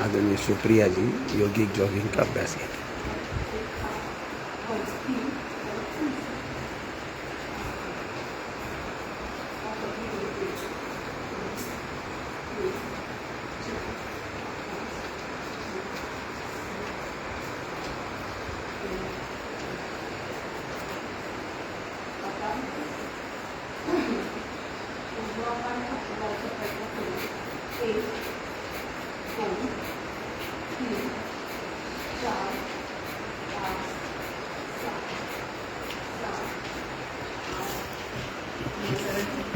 आदरणीय सुप्रिया जी योगिक जॉगिंग का अभ्यास घेते असं आहे एक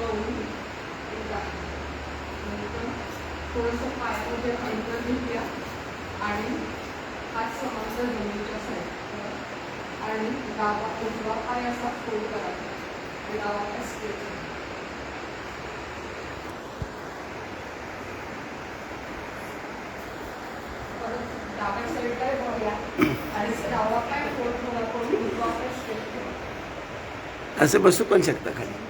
नऊ नंतर थोडंसं पायामध्ये अंतर घेऊया आणि हात समोरचा जमिनीच्या साईड आणि डावा उजवा पाय असा फोल्ड करायचा डावा पाय स्ट्रेट परत डाव्या साईडला वळूया आणि डावा पाय फोल्ड करा करून उजवा पाय स्ट्रेट असं बसू पण शकता खाली.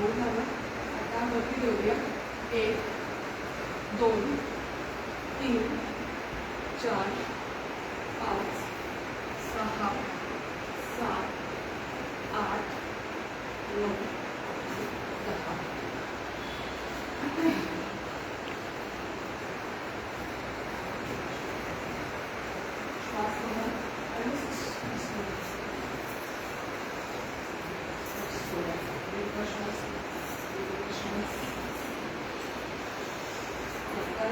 हो झालं आता वरती देऊया. एक दोन तीन चार पाच सहा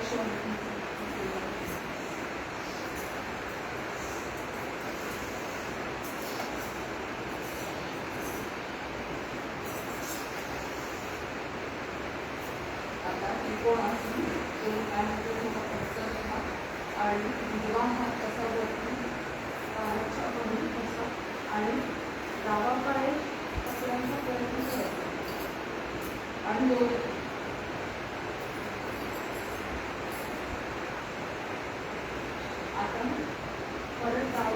आता दोन आता परत डावा हात घ्या आणि तो पायाच्या वरून आणि उजवा हात कसा आपला पाय डावा पाय थोडंसं फोल्ड ठेवायचा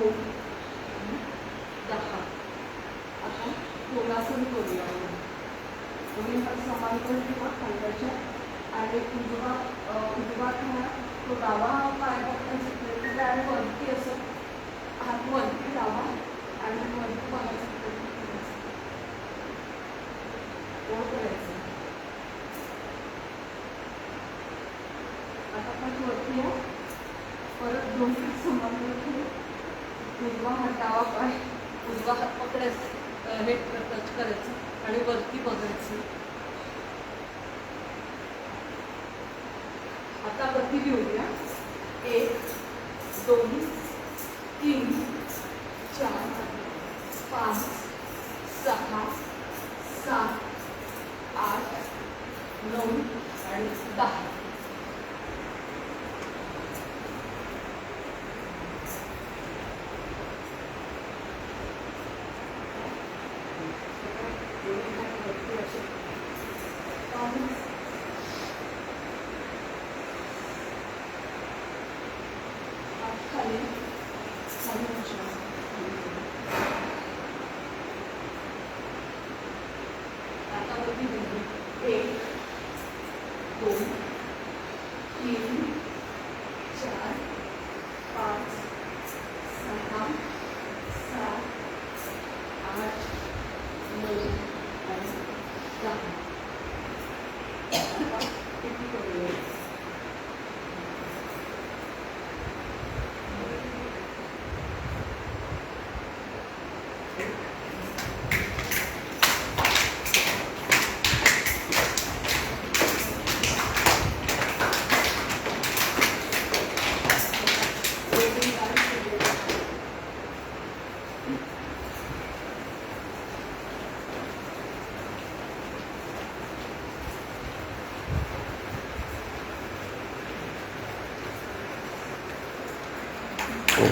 आणि दहा आता योगासन करूया दोन्ही हात समांतर किंवा खांद्याच्या आणि उजवा उजवा खाणा तो डावा पाय करा आणि वरती असं हात वरती डावा आणि वरती प्रयत्न करायचा आता पण वरती या. परत दोन हात समांतर ठेवून उजवा हात डावा पाय उजवा हात पकडायचं हे टच करायचं आणि वरती बघायचं. आता वरती घेऊया. एक दोन तीन चार पाच सहा सात आठ नऊ आणि दहा. আসবো